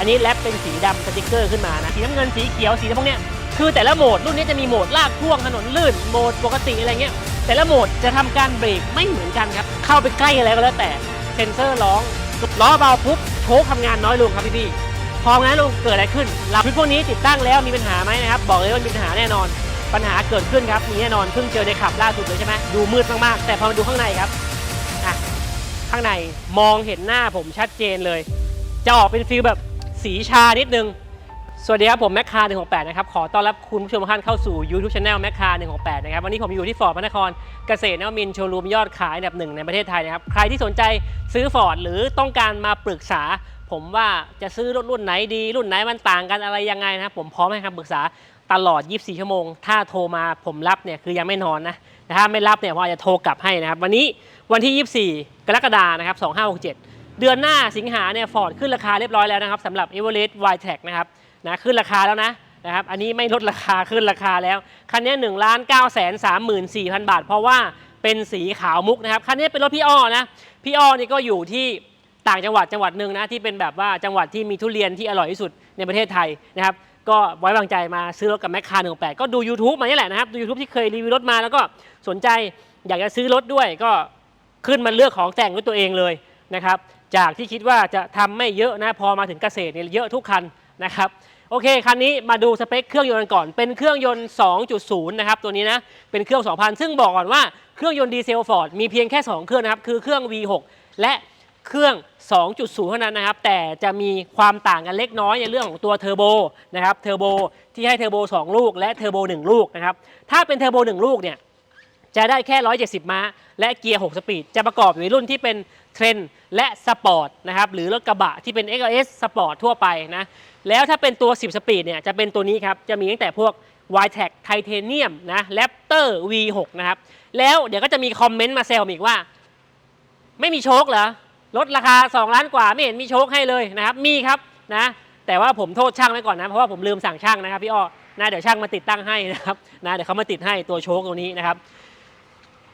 อันนี้แรปเป็นสีดำสติกเกอร์ขึ้นมานะสีน้ำเงินสีเขียวสีพวกเนี้ยคือแต่ละโหมดรุ่นนี้จะมีโหมดลากพ่วงถนนลื่นโหมดปกติอะไรเงี้ยแต่ละโหมดจะทำการเบรกไม่เหมือนกันครับเข้าไปใกล้อะไรก็แล้วแต่เซนเซอร์ร้องล้อเบาปุ๊บโชคทำงานน้อยลงครับพี่ๆพองั้นลงเกิดอะไรขึ้นหลับพวกนี้ติดตั้งแล้วมีปัญหาไหมนะครับบอกเลยว่ามีปัญหาแน่นอน ปัญหาเกิดขึ้นครับมีแน่นอนเพิ่งเจอในขับล่าสุดเลยใช่ไหมดูมืดมากๆ แต่พอมาดูข้างในครับอะข้างในมองเห็นหน้าผมชัดเจนเลย จะออกเป็นฟีลแบบ สีชานิดนึง สวัสดีครับ ผมแมคคา168 นะครับ ขอต้อนรับคุณผู้ชมทุกท่านเข้าสู่ YouTube Channel แมคคา168 นะครับ วันนี้ผมอยู่ที่ฟอร์ดพระนครเกษตรนวมินโชว์รูมยอดขายอันดับหนึ่งในประเทศไทยนะครับ ใครที่สนใจซื้อฟอร์ดหรือต้องการมาปรึกษา ผมว่าจะซื้อรถรุ่นไหนดี รุ่นไหนมันต่างกันอะไรยังไงนะครับผมพร้อมให้คำปรึกษาตลอด 24 ชั่วโมง ถ้าโทรมาผมรับเนี่ยคือยังไม่นอนนะ แต่ถ้าไม่รับเนี่ยผมอาจจะโทรกลับให้นะครับ วันนี้วันที่ 24 กรกฎานะครับ 2567 เดือนหน้าสิงหาเนี่ยฟอร์ดขึ้นราคาเรียบร้อยแล้วนะครับสำหรับ e v e r e s t y t e c นะครับนะขึ้นราคาแล้วนะนะครับอันนี้ไม่ลดราคาขึ้นราคาแล้ว คันนี้1นึ่งล้านเก้าแสนสามหมื่นสี่พันบาท เพราะว่าเป็นสีขาวมุกนะครับ คันนี้เป็นรถพี่อ้อนะ พี่อ้อนี่ก็อยู่ที่ต่างจังหวัดจังหวัดหนึ่งนะที่เป็นแบบว่าจังหวัดที่มีทุเรียนที่อร่อยที่สุดในประเทศไทยนะครับก็ไว้วางใจมาซื้อรถกับแมคคาร์หนึ่งแปดก็ดู YouTube มานี่แหละนะครับดู YouTube ที่เคยรีวิวรถมาแล้วก็สนใจอยากจะซื้อรถด้วยก็ขึ้นมาเลือกของแต่งด้วยตัวเองเลยนะครับ จากที่คิดว่าจะทำไม่เยอะนะพอมาถึงเกษตรเนี่ยเยอะทุกคันนะครับโอเคคันนี้มาดูสเปคเครื่องยนต์กันก่อน เป็นเครื่องยนต์ 2.0 นะครับตัวนี้นะเป็นเครื่อง 2,000 ซึ่งบอกก่อนว่าเครื่องยนต์ดีเซลฟอร์ดมีเพียงแค่ 2 เครื่องนะครับคือเครื่อง V6 และเครื่อง 2.0 เท่านั้นนะครับ แต่จะมีความต่างกันเล็กน้อยในเรื่องของตัวเทอร์โบนะครับ เทอร์โบที่ให้เทอร์โบ 2 ลูก และเทอร์โบ 1 ลูกนะครับ ถ้าเป็นเทอร์โบ 1 ลูกเนี่ย จะได้แค่ 170 ม้า และเกียร์ 6 สปีด จะประกอบอยู่ในรุ่นที่เป็น เทรนและสปอร์ตนะครับหรือรถกระบะที่เป็น XLS สปอร์ตทั่วไปนะแล้วถ้าเป็นตัว 10 สปีดเนี่ยจะเป็นตัวนี้ครับ จะมีตั้งแต่พวก y t e c Titanium นะ Raptor V6 นะครับ แล้วเดี๋ยวก็จะมีคอมเมนต์มาแซวอีกว่า ไม่มีโชคเหรอลดราคา 2 ล้านกว่าไม่เห็นมีโชคให้เลยนะครับ มีครับนะ แต่ว่าผมโทษช่างไว้ก่อนนะ เพราะว่าผมลืมสั่งช่างนะครับพี่อ้อนะเดี๋ยวช่างมาติดตั้งให้นะครับนะเดี๋ยวเขามาติดให้ตัวโชคตรงนี้นะครับ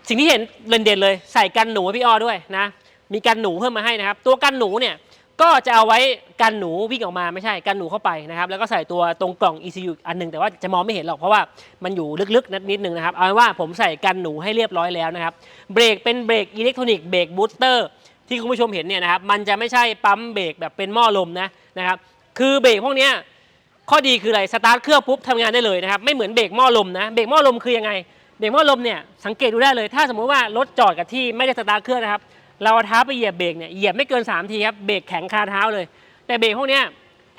สิ่งที่เห็นเด่นๆเลย ใส่กันหนูพี่อ้อด้วยนะ มีกันหนูเพิ่มมาให้นะครับ ตัวกันหนูเนี่ยก็จะเอาไว้กันหนูวิ่งออกมาไม่ใช่กันหนูเข้าไปนะครับแล้วก็ใส่ตัวตรงกล่อง ECU อันหนึงแต่ว่าจะมองไม่เห็นหรอกเพราะว่ามันอยู่ลึกๆนิดนิดนึงนะครับเอาเป็นว่าผมใส่กันหนูให้เรียบร้อยแล้วนะครับเบรกเป็นเบรกอิเล็กทรอนิกส์เบรกบูสเตอร์ที่คุณผู้ชมเห็นเนี่ยนะครับมันจะไม่ใช่ปั๊มเบรกแบบเป็นหม้อลมนะนะครับคือเบรกพวกนี้ข้อดีคืออะไรสตาร์ทเครื่องปุ๊บทำงานได้เลยนะครับไม่เหมือนเบรกหม้อลมนะเบรกหม้อลมคือยังไงเบรกหม้อลมเนี่ยสังเกตดูได้เลย ถ้าสมมุติว่ารถจอดกับที่ไม่ได้สตาร์ทเครื่องนะครับ เราเอาเท้าไปเหยียบเบรกเนี่ยเหยียบไม่เกิน3ทีครับเบรกแข็งคาเท้าเลย แต่เบรกพวกเนี้ย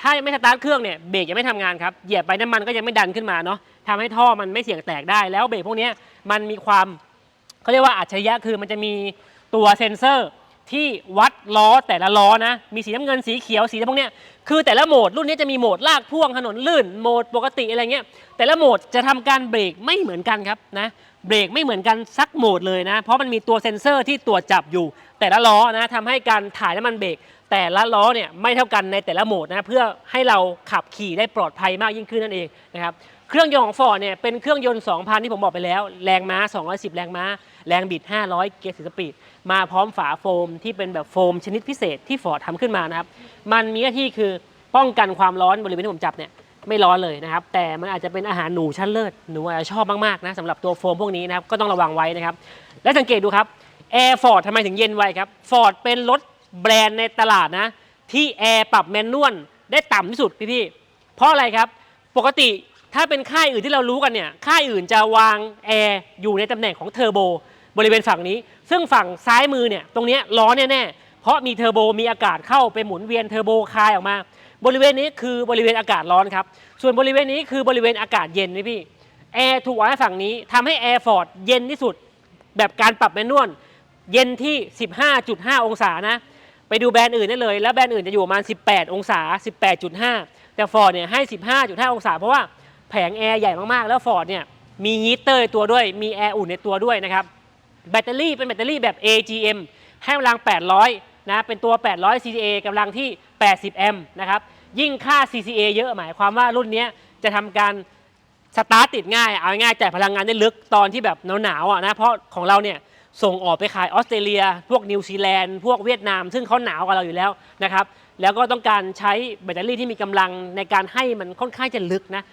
ถ้ายังไม่สตาร์ทเครื่องเนี่ยเบรกยังไม่ทำงานครับเหยียบไปน้ำมันก็ยังไม่ดันขึ้นมาเนาะทำให้ท่อมันไม่เสี่ยงแตกได้ แล้วเบรกพวกเนี้ยมันมีความเขาเรียกว่าอัจฉริยะคือมันจะมีตัวเซ็นเซอร์ที่วัดล้อแต่ละล้อนะ มีสีน้ำเงินสีเขียวสีพวกเนี้ยคือแต่ละโหมดรุ่นนี้จะมีโหมดลากพ่วงถนนลื่นโหมดปกติอะไรเงี้ยแต่ละโหมดจะทำการเบรกไม่เหมือนกันครับนะ เบรกไม่เหมือนกันสักโหมดเลยนะ เพราะมันมีตัวเซ็นเซอร์ที่ตรวจจับอยู่ แต่ละล้อนะทำให้การถ่ายน้ำมันเบรกแต่ละล้อเนี่ยไม่เท่ากันในแต่ละโหมดนะเพื่อให้เราขับขี่ได้ปลอดภัยมากยิ่งขึ้นนั่นเองนะครับเครื่องยนต์ของฟอร์ดเนี่ยเป็นเครื่องยนต์ 2,000 ที่ผมบอกไปแล้ว แรงม้า 210 แรงม้า แรงบิด 500 เกียร์10สปีด มาพร้อมฝาโฟมที่เป็นแบบโฟมชนิดพิเศษที่ฟอร์ดทำขึ้นมานะครับ มันมีหน้าที่คือป้องกันความร้อนบริเวณที่ผมจับเนี่ย ไม่ร้อนเลยนะครับ แต่มันอาจจะเป็นอาหารหนูชั้นเลิศหนูอาจจะชอบมากๆนะสำหรับตัวโฟมพวกนี้นะครับก็ต้องระวังไว้นะครับ และสังเกตดูครับแอร์ฟอร์ดทำไมถึงเย็นไวครับฟอร์ดเป็นรถแบรนด์ในตลาดนะ ที่แอร์ปรับแมนนวลได้ต่ำที่สุดพี่ๆเพราะอะไรครับ ปกติถ้าเป็นค่ายอื่นที่เรารู้กันเนี่ยค่ายอื่นจะวางแอร์อยู่ในตำแหน่งของเทอร์โบบริเวณฝั่งนี้ ซึ่งฝั่งซ้ายมือเนี่ยตรงนี้ร้อนแน่ๆเพราะมีเทอร์โบมีอากาศเข้าไปหมุนเวียนเทอร์โบคายออกมา บริเวณนี้คือบริเวณอากาศร้อนครับ ส่วนบริเวณนี้คือบริเวณอากาศเย็นนี่พี่ แอร์ถูกวางฝั่งนี้ทำให้แอร์ฟอร์ดเย็นที่สุด แบบการปรับแมนนวลเย็นที่ 15.5 องศานะ ไปดูแบรนด์อื่นได้เลย แล้วแบรนด์อื่นจะอยู่ประมาณ 18 องศา 18.5 แต่ฟอร์ดเนี่ยให้ 15.5 องศา เพราะว่าแผงแอร์ใหญ่มากๆ แล้วฟอร์ดเนี่ยมีฮีเตอร์ตัวด้วย มีแอร์อุ่นในตัวด้วยนะครับ แบตเตอรี่เป็นแบตเตอรี่แบบ AGM ให้กำลัง 800 นะ เป็นตัว 800 CCA กำลังที่ 80 แอมป์นะครับ ยิ่งค่า CCA เยอะหมายความว่ารุ่นนี้จะทำการสตาร์ทติดง่าย เอาง่ายจ่ายพลังงานได้ลึกตอนที่แบบหนาวๆอะนะ เพราะของเราเนี่ยส่งออกไปขายออสเตรเลีย พวกนิวซีแลนด์ พวกเวียดนาม ซึ่งเขาหนาวกว่าเราอยู่แล้วนะครับ แล้วก็ต้องการใช้แบตเตอรี่ที่มีกำลังในการให้มันค่อนข้างจะลึกนะ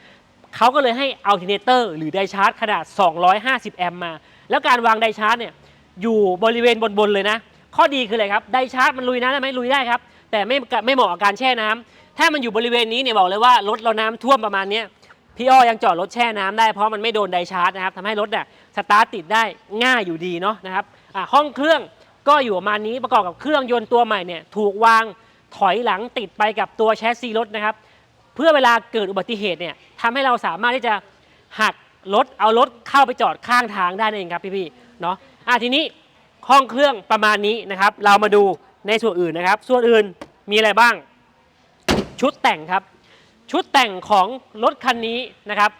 เขาก็เลยให้อัลเทอร์เนเตอร์หรือไดชาร์จขนาด 250 แอมป์มา แล้วการวางไดชาร์จเนี่ยอยู่บริเวณบนๆเลยนะ ข้อดีคืออะไรครับ ไดชาร์จมันลุยน้ำได้ไหมลุยได้ครับ แต่ไม่ไม่เหมาะกับการแช่น้ำ ถ้ามันอยู่บริเวณนี้เนี่ยบอกเลยว่ารถเราน้ำท่วมประมาณเนี้ยพี่อ้อยังจอดรถแช่น้ำได้เพราะมันไม่โดนไดชาร์จนะครับทำให้รถเนี่ยสตาร์ทติดได้ง่ายอยู่ดีเนาะนะครับห้องเครื่องก็อยู่ประมาณนี้ประกอบกับเครื่องยนต์ตัวใหม่เนี่ยถูกวางถอยหลังติดไปกับตัวแชสซีรถนะครับ เพื่อเวลาเกิดอุบัติเหตุเนี่ยทำให้เราสามารถที่จะหักรถเอารถเข้าไปจอดข้างทางได้นั่นเองครับพี่ๆเนาะอะทีนี้ห้องเครื่องประมาณนี้นะครับ เรามาดูในส่วนอื่นนะครับ ส่วนอื่นมีอะไรบ้าง ชุดแต่งครับ ชุดแต่งของรถคันนี้นะครับ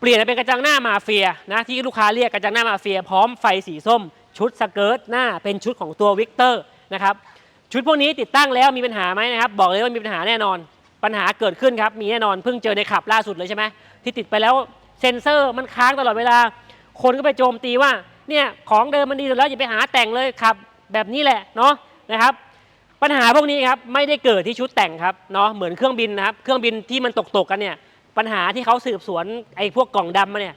เปลี่ยนเป็นกระจังหน้ามาเฟียนะที่ลูกค้าเรียกกระจังหน้ามาเฟีย พร้อมไฟสีส้ม ชุดสเกิร์ตหน้าเป็นชุดของตัววิกเตอร์นะครับชุดพวกนี้ติดตั้งแล้วมีปัญหาไหมนะครับ บอกเลยว่ามีปัญหาแน่นอน ปัญหาเกิดขึ้นครับมีแน่นอนเพิ่งเจอในขับล่าสุดเลยใช่ไหมที่ติดไปแล้วเซ็นเซอร์มันค้างตลอดเวลา คนก็ไปโจมตีว่าเนี่ยของเดิมมันดีอยู่แล้วอย่าไปหาแต่งเลยขับแบบนี้แหละเนาะนะครับ ปัญหาพวกนี้ครับไม่ได้เกิดที่ชุดแต่งครับเนาะเหมือนเครื่องบินนะครับเครื่องบินที่มันตกตกกันเนี่ยปัญหาที่เขาสืบสวนไอ้พวกกล่องดำมาเนี่ย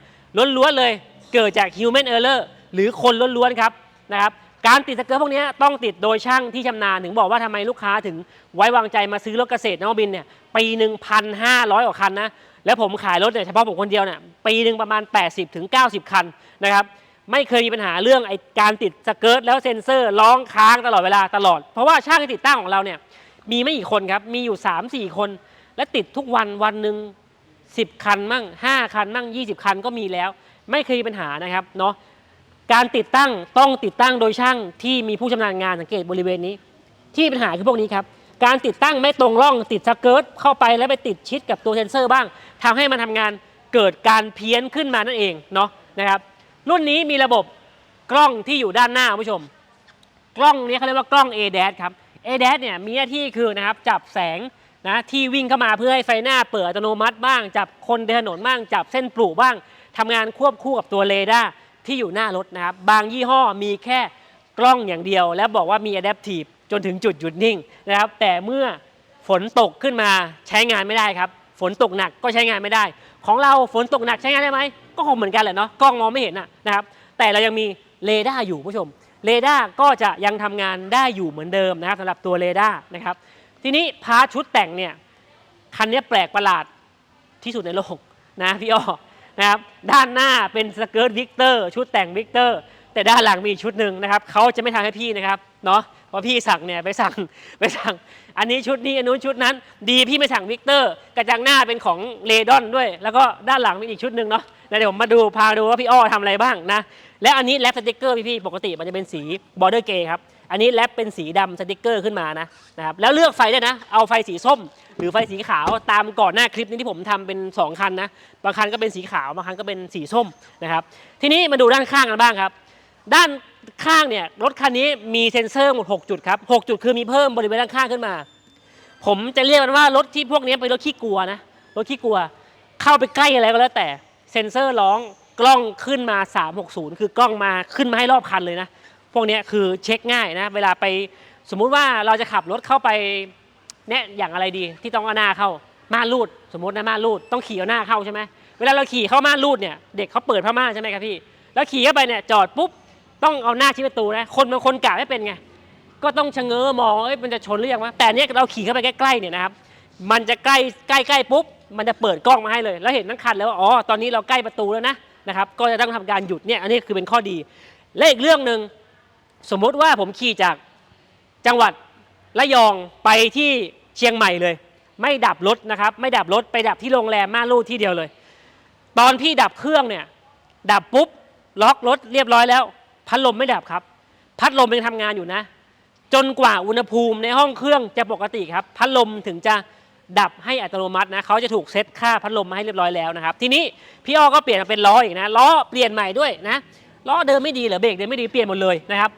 ล้วนๆเลยเกิดจาก human error หรือคนล้วนๆครับนะครับการติดสเกิร์ตพวกนี้ต้องติดโดยช่างที่ชำนาญถึงบอกว่าทำไมลูกค้าถึงไว้วางใจมาซื้อรถเกษตรนวบินเนี่ยปีหนึ่งพันห้าร้อยกว่าคันนะแล้วผมขายรถเนี่ยเฉพาะผมคนเดียวเนี่ยปีหนึ่งประมาณ 80ถึง90 คันนะครับ ไม่เคยมีปัญหาเรื่องไอการติดสเกิร์ตแล้วเซ็นเซอร์ร้องค้างตลอดเวลาตลอด เพราะว่าช่างที่ติดตั้งของเราเนี่ยมีไม่กี่คนครับ มีอยู่ 3 4 คน และติดทุกวันวันหนึ่ง10 คันมั่ง 5 คันมั่ง 20 คันก็มีแล้ว ไม่เคยมีปัญหานะครับเนาะการติดตั้งต้องติดตั้งโดยช่างที่มีผู้ชำนาญงานสังเกตบริเวณนี้ ที่มีปัญหาคือพวกนี้ครับการติดตั้งไม่ตรงร่องติดสเกิร์ตเข้าไปแล้วไปติดชิดกับตัวเซนเซอร์บ้างทำให้มันทำงานเกิดการเพี้ยนขึ้นมานั่นเองเนาะนะครับ รุ่นนี้มีระบบกล้องที่อยู่ด้านหน้าคุณผู้ชม กล้องนี้เขาเรียกว่ากล้อง a d a s ครับ a d a s เนี่ยมีหน้าที่คือนะครับจับแสงนะที่วิ่งเข้ามาเพื่อให้ไฟหน้าเปิดอัตโนมัติบ้าง จับคนเดินถนนบ้าง จับเส้นปลูกบ้างทำงานควบคู่กับตัวเรดาร์ที่อยู่หน้ารถนะครับ บางยี่ห้อมีแค่กล้องอย่างเดียว แล้วบอกว่ามี adaptive จนถึงจุดหยุดนิ่งนะครับ แต่เมื่อฝนตกขึ้นมาใช้งานไม่ได้ครับ ฝนตกหนักก็ใช้งานไม่ได้ ของเราฝนตกหนักใช้งานได้ไหม ก็คงเหมือนกันแหละเนาะกล้องมองไม่เห็นนะนะครับแต่เรายังมีเรดาร์อยู่ผู้ชมเรดาร์ก็จะยังทำงานได้อยู่เหมือนเดิมนะครับสำหรับตัวเรดาร์นะครับทีนี้พาร์ทชุดแต่งเนี่ยคันนี้แปลกประหลาดที่สุดในโลกนะพี่อ้อนะครับด้านหน้าเป็นสเกิร์ตวิกเตอร์ชุดแต่งวิกเตอร์แต่ด้านหลังมีอีกชุดหนึ่งนะครับเขาจะไม่ทำให้พี่นะครับเนาะเพราะพี่สั่งเนี่ยไปสั่งไปสั่ง อันนี้ชุดนี้อันนู้นชุดนั้น ดีพี่ไม่สั่งวิกเตอร์ กระจังหน้าเป็นของเลดอนด้วย แล้วก็ด้านหลังมีอีกชุดหนึ่งเนาะ ล้วเดี๋ยวผมมาดูพาดูว่าพี่อ้อทำอะไรบ้างนะ และอันนี้แรปสติกเกอร์พี่ๆปกติมันจะเป็นสีบอร์เดอร์เกย์ครับ อันนี้แรปเป็นสีดำสติกเกอร์ขึ้นมานะนะครับ แล้วเลือกไฟได้วยนะ เอาไฟสีส้ม หรือไฟสีขาวตามก่อนหน้าคลิปนี้ที่ผมทำเป็น 2 คันนะ บางคันก็เป็นสีขาว บางคันก็เป็นสีส้มนะครับ ทีนี้มาดูด้านข้างกันบ้างครับ ด้านข้างเนี่ยรถคันนี้มีเซ็นเซอร์หมด 6 จุดครับ 6 จุดคือมีเพิ่มบริเวณด้านข้างขึ้นมา ผมจะเรียกมันว่ารถที่พวกนี้เป็นรถขี้กลัวนะ รถขี้กลัว เข้าไปใกล้อะไรก็แล้วแต่ เซ็นเซอร์ร้องกล้องขึ้นมา 360 คือกล้องมาขึ้นมาให้รอบคันเลยนะ พวกนี้คือเช็คง่ายนะ เวลาไปสมมุติว่าเราจะขับรถเข้าไปเนี่ยอย่างอะไรดีที่ต้องเอาหน้าเข้าม่านรูด สมมตินะม่านรูดต้องขี่เอาหน้าเข้าใช่ไหมเวลาเราขี่เข้าม่านรูดเนี่ยเด็กเขาเปิดผ้าม่านใช่ไหมครับพี่ แล้วขี่เข้าไปเนี่ยจอดปุ๊บต้องเอาหน้าชี้ประตูนะคนบางคนกะไม่เป็นไงก็ต้องชะเง้อมองเอ้ยมันจะชนหรือยังวะแต่เนี้ยเราขี่เข้าไปใกล้ๆเนี่ยนะครับมันจะใกล้ใกล้ใกล้ปุ๊บ มันจะเปิดกล้องมาให้เลย แล้วเห็นทั้งคันแล้วว่าอ๋อตอนนี้เราใกล้ประตูแล้วนะนะครับก็จะต้องทำการหยุดเนี่ยอันนี้คือเป็นข้อดี และอีกเรื่องหนึ่งสมมุติว่าผมขี่จากจังหวัดระยองไปที่เชียงใหม่เลย ไม่ดับรถนะครับ ไม่ดับรถไปดับที่โรงแรมม่านรูดที่เดียวเลย ตอนพี่ดับเครื่องเนี่ยดับปุ๊บล็อกรถเรียบร้อยแล้ว พัดลมไม่ดับครับ พัดลมยังทำงานอยู่นะ จนกว่าอุณหภูมิในห้องเครื่องจะปกติครับ พัดลมถึงจะ ดับให้อัตโนมัตินะเขาจะถูกเซตค่าพัดลมมาให้เรียบร้อยแล้วนะครับ ทีนี้พี่อ้อก็เปลี่ยนมาเป็นล้ออีกนะล้อเปลี่ยนใหม่ด้วยนะล้อเดิมไม่ดีหรือเบรกเดิมไม่ดีเปลี่ยนหมดเลยนะครับ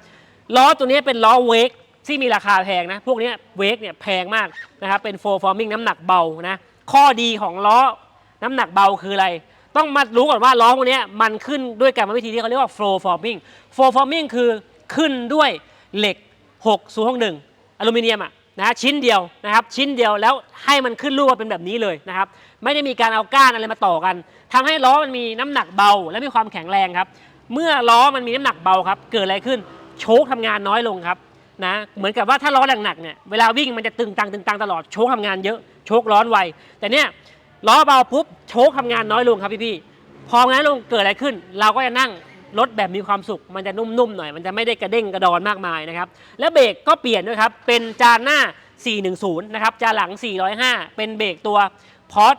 ล้อตัวนี้เป็นล้อเวกที่มีราคาแพงนะพวกนี้เวกเนี่ยแพงมากนะครับเป็นโฟร์ฟอร์มิงน้ำหนักเบานะข้อดีของล้อน้ำหนักเบาคืออะไร ต้องมารู้ก่อนว่าล้อพวกนี้มันขึ้นด้วยกรรมวิธีที่เขาเรียกว่า flow forming flow forming คือขึ้นด้วยเหล็ก6 0 6 1อลูมิเนียมอะ นะชิ้นเดียวนะครับชิ้นเดียวแล้วให้มันขึ้นรูปมาเป็นแบบนี้เลยนะครับไม่ได้มีการเอาก้านอะไรมาต่อกันทำให้ล้อมันมีน้ำหนักเบา และมีความแข็งแรงครับ เมื่อล้อมันมีน้ำหนักเบาครับเกิดอะไรขึ้นโชคทำงานน้อยลงครับนะเหมือนกับว่าถ้าล้อหนักๆเนี่ยเวลาวิ่งมันจะตึงตังตึงตังตลอดโชคทำงานเยอะโชคร้อนไวแต่เนี่ยล้อเบาปุ๊บโชคทำงานน้อยลงครับพี่ๆพองั้นลงเกิดอะไรขึ้น เราก็จะนั่ง รถแบบมีความสุข มันจะนุ่มๆหน่อย มันจะไม่ได้กระเด้งกระดอนมากมายนะครับ แล้วเบรกก็เปลี่ยนด้วยครับ เป็นจานหน้า 410 นะครับ จานหลัง 405 เป็นเบรกตัวพอร์ต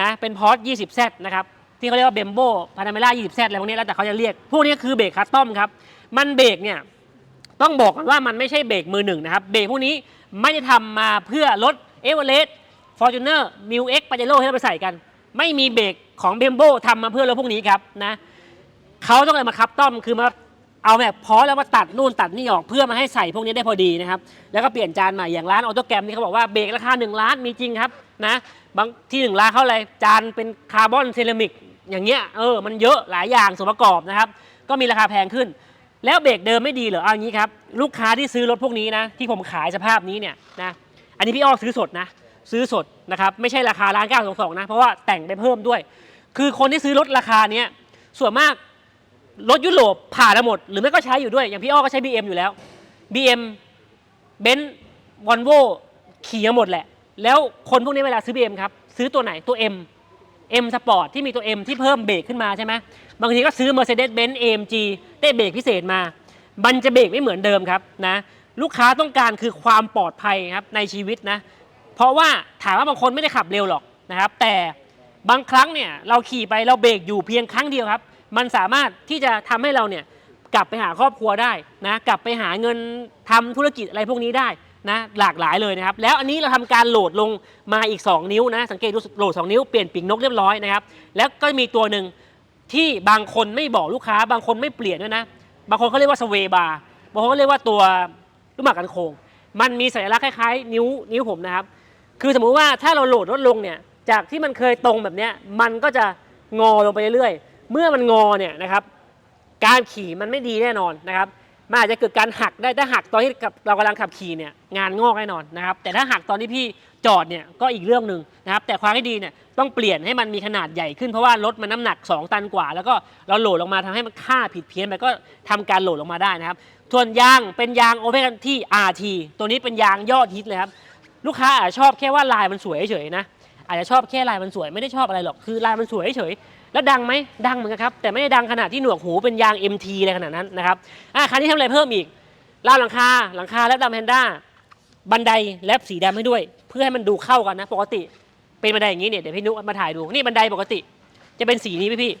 นะ เป็นพอร์ต 20Z นะครับ ที่เขาเรียกว่าเบมโบพานาเมล่า 20Z อะไรพวกนี้แล้วแต่เขาจะเรียก พวกนี้คือเบรกคัสตอมครับ มันเบรกเนี่ยต้องบอกกันว่ามันไม่ใช่เบรกมือหนึ่งนะครับ เบรกพวกนี้ไม่ได้ทำมาเพื่อลดเอเวอเรสต์ฟอร์จูเนอร์มิวเอ็กปาเจโร่ให้เราไปใส่กัน ไม่มีเบรกของเบมโบทำมาเพื่อรถพวกนี้ครับนะ เขาต้องเลยมาคับต้อมคือมาเอาแบบพอแล้วมาตัดนู่นตัดนี่ออกเพื่อมาให้ใส่พวกนี้ได้พอดีนะครับ แล้วก็เปลี่ยนจานใหม่อย่างร้านออโตแกรมที่เขาบอกว่าเบรกราคา1ล้านมีจริงครับนะบางที่1ล้านเขาอะไรจานเป็นคาร์บอนเซรามิกอย่างเงี้ยเออมันเยอะหลายอย่างส่วนประกอบนะครับ ก็มีราคาแพงขึ้น แล้วเบรกเดิมไม่ดีเหรอเอางี้ครับลูกค้าที่ซื้อรถพวกนี้นะที่ผมขายสภาพนี้เนี่ยนะอันนี้พี่อ้อซื้อสดนะซื้อสดนะครับไม่ใช่ราคาร้านเก้าสองสองนะเพราะว่าแต่งไปเพิ่มด้วย คือคนที่ซื้อรถราคาเนี้ยส่วนมาก รถยุโรปผ่านมาหมด หรือไม่ก็ใช้อยู่ด้วย อย่างพี่อ้อก็ใช้ BM อยู่แล้ว BM เบนซ์วอลโวขี่มาหมดแหละ แล้วคนพวกนี้เวลาซื้อ BM ครับ ซื้อตัวไหนตัว M M Sport ที่มีตัว M ที่เพิ่มเบรกขึ้นมาใช่ไหมบางทีก็ซื้อ Mercedes-Benz AMG ได้เบรกพิเศษมา มันจะเบรกไม่เหมือนเดิมครับนะลูกค้าต้องการคือความปลอดภัยครับในชีวิตนะ เพราะว่าถามว่าบางคนไม่ได้ขับเร็วหรอกนะครับ แต่บางครั้งเนี่ยเราขี่ไปเราเบรกอยู่เพียงครั้งเดียวครับ มันสามารถที่จะทำให้เราเนี่ยกลับไปหาครอบครัวได้นะกลับไปหาเงินทำธุรกิจอะไรพวกนี้ได้นะหลากหลายเลยนะครับ แล้วอันนี้เราทำการโหลดลงมาอีก 2 นิ้วนะสังเกตดูโหลด 2 นิ้วเปลี่ยนปีกนกเรียบร้อยนะครับแล้วก็มีตัวหนึ่งที่บางคนไม่บอกลูกค้า บางคนไม่เปลี่ยนด้วยนะบางคนเขาเรียกว่าสเวบาร์บางคนก็เรียกว่าตัวลูกหมากกันโคงมันมีสัญลักษณ์คล้ายๆ นิ้วนิ้วผมนะครับ คือสมมุติว่าถ้าเราโหลดลดลงเนี่ยจากที่มันเคยตรงแบบนี้มันก็จะงอลงไปเรื่อยๆ เมื่อมันงอเนี่ยนะครับการขี่มันไม่ดีแน่นอนนะครับมันอาจจะเกิดการหักได้ถ้าหักตอนที่เรากำลังขับขี่เนี่ยงานงอกแน่นอนนะครับแต่ถ้าหักตอนที่พี่จอดเนี่ยก็อีกเรื่องหนึ่งนะครับแต่ความที่ดีเนี่ยต้องเปลี่ยนให้มันมีขนาดใหญ่ขึ้นเพราะว่ารถมันน้ำหนัก 2 ตันกว่า แล้วก็เราโหลดลงมาทำให้มันค่าผิดเพี้ยนไปก็ทำการโหลดลงมาได้นะครับส่วนยางเป็นยางโอเพนที่ RT ตัวนี้เป็นยางยอดฮิตเลยครับลูกค้าอาจจะชอบแค่ว่าลายมันสวยเฉยนะอาจจะชอบแค่ลายมันสวยไม่ได้ชอบอะไรหรอกคือลายมันสวยเฉย แล้วดังไหมดังเหมือนกันครับ แต่ไม่ได้ดังขนาดที่หนวกหูเป็นยาง MT อะไรขนาดนั้นนะครับอะคันนี้ทำอะไรเพิ่มอีกราวหลังคาหลังคาและดำแพนด้าบันไดแลบสีดำให้ด้วย เพื่อให้มันดูเข้ากันนะ ปกติเป็นบันไดอย่างนี้เนี่ยเดี๋ยวพี่นุกมาถ่ายดูนี่บันไดปกติ จะเป็นสีนี้พี่พี่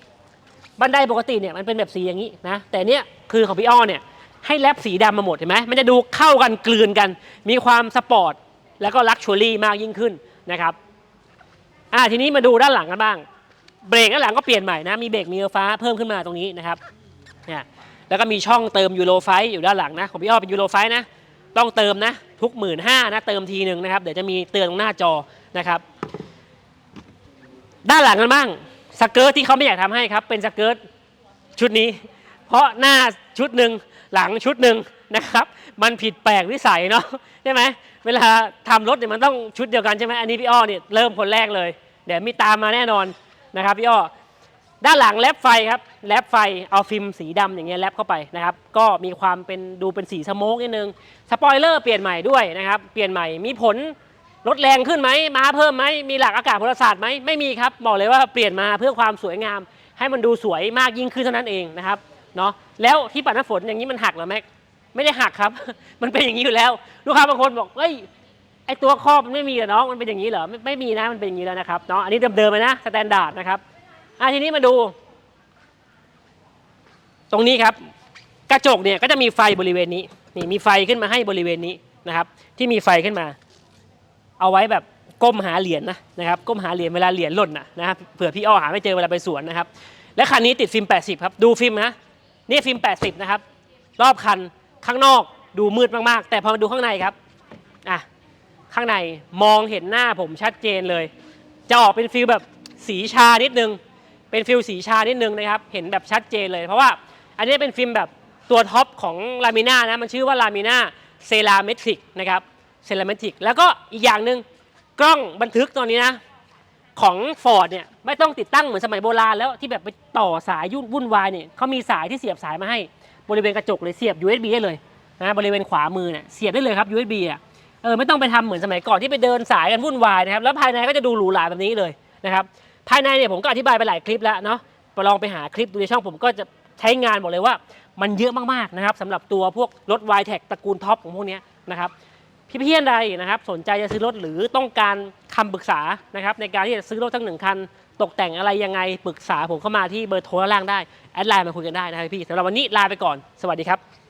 บันไดปกติเนี่ยมันเป็นแบบสีอย่างนี้นะแต่เนี้ยคือของพี่อ้อเนี่ยให้แลบสีดำมาหมดเห็นไหมมันจะดูเข้ากันกลืนกัน มีความสปอร์ตแล้วก็ลักชัวรี่มากยิ่งขึ้นนะครับอ่าทีนี้มาดูด้านหลังกันบ้าง เบรกด้านหลังก็เปลี่ยนใหม่นะ มีเบรกมีไฟฟ้าเพิ่มขึ้นมาตรงนี้นะครับเนี่ยแล้วก็มีช่องเติมยูโรไฟอยู่ด้านหลังนะของพี่อ้อเป็นยูโรไฟนะ ต้องเติมนะทุกหมื่นห้านะเติมทีหนึ่งนะครับ เดี๋ยวจะมีเตือนตรงหน้าจอนะครับ ด้านหลังกันบ้างสเกิร์ตที่เขาไม่อยากทำให้ครับ เป็นสเกิร์ตชุดนี้ เพราะหน้าชุดหนึ่งหลังชุดหนึ่งนะครับ มันผิดแปลกวิสัยเนาะใช่ไหมเวลาทำรถเนี่ยมันต้องชุดเดียวกันใช่ไหมอันนี้พี่อ้อเนี่ยเริ่มคนแรกเลย เดี๋ยวมีตามมาแน่นอน นะครับพี่อ้อด้านหลังแลปไฟครับแลปไฟเอาฟิล์มสีดำอย่างเงี้ยแลปเข้าไปนะครับก็มีความเป็นดูเป็นสีสโมกนิดนึงสปอยเลอร์เปลี่ยนใหม่ด้วยนะครับเปลี่ยนใหม่มีผลลดแรงขึ้นไหมมาเพิ่มไหมมีหลักอากาศพลศาสตร์ไหมไม่มีครับบอกเลยว่าเปลี่ยนมาเพื่อความสวยงาม ให้มันดูสวยมากยิ่งขึ้นเท่านั้นเองนะครับเนาะแล้วที่ปัดน้ำฝนอย่างนี้มันหักหรอแม็กไม่ได้หักครับ มันเป็นอย่างนี้อยู่แล้ว ลูกค้าบางคนบอกเอ้ย ไอตัวครอบมันไม่มีเหรอน้องมันเป็นอย่างนี้เหรอไม่ไม่มีนะมันเป็นอย่างนี้แล้วนะครับเนาะอันนี้เดิมๆเลยนะสแตนดาร์ดนะครับอะทีนี้มาดู ตรงนี้ครับ กระจกเนี่ยก็จะมีไฟบริเวณนี้นี่มีไฟขึ้นมาให้บริเวณนี้นะครับ ที่มีไฟขึ้นมา เอาไว้แบบก้มหาเหรียญนะนะครับก้มหาเหรียญเวลาเหรียญหล่นนะนะครับเผื่อพี่อ้อหาไม่เจอเวลาไปสวนนะครับ และคันนี้ติดฟิล์ม 80 ครับดูฟิล์มนะนี่ฟิล์ม 80 นะครับ รอบคันข้างนอกดูมืดมากๆ แต่พอมาดูข้างในครับอะ ข้างในมองเห็นหน้าผมชัดเจนเลย จะออกเป็นฟิลแบบสีชานิดนึง เป็นฟิลสีชานิดนึงนะครับ เห็นแบบชัดเจนเลย เพราะว่าอันนี้เป็นฟิล์มแบบตัวท็อปของลามิน่านะ มันชื่อว่าลามิน่าเซราเมทริกนะครับเซรามิกแล้วก็อีกอย่างหนึ่งกล้องบันทึกตอนนี้นะของ Ford เนี่ยไม่ต้องติดตั้งเหมือนสมัยโบราณแล้วที่แบบไปต่อสายยุ่นวุ่นวายเนี่ยเขามีสายที่เสียบสายมาให้บริเวณกระจกเลยเสียบ USB ได้เลยนะบริเวณขวามือเนี่ยเสียบได้เลยครับ USB อะ เออไม่ต้องไปทำเหมือนสมัยก่อนที่ไปเดินสายกันวุ่นวายนะครับแล้วภายในก็จะดูหรูหราแบบนี้เลยนะครับภายในเนี่ยผมก็อธิบายไปหลายคลิปแล้วเนาะไปลองไปหาคลิปดูในช่องผมก็จะใช้งานบอกเลยว่า มันเยอะมากๆนะครับสำหรับตัวพวกรถ y t e c ตระกูลท็อปของพวกนี้นะครับพี่ๆท่านใดนะครับสนใจจะซื้อรถหรือต้องการคำปรึกษานะครับในการที่จะซื้อรถทั้งหนึ่งคัน ตกแต่งอะไรยังไงปรึกษาผมเข้ามาที่เบอร์โทรล่างได้แอดไลน์มาคุยกันได้นะครับพี่สำหรับวันนี้ลาไปก่อนสวัสดีครับ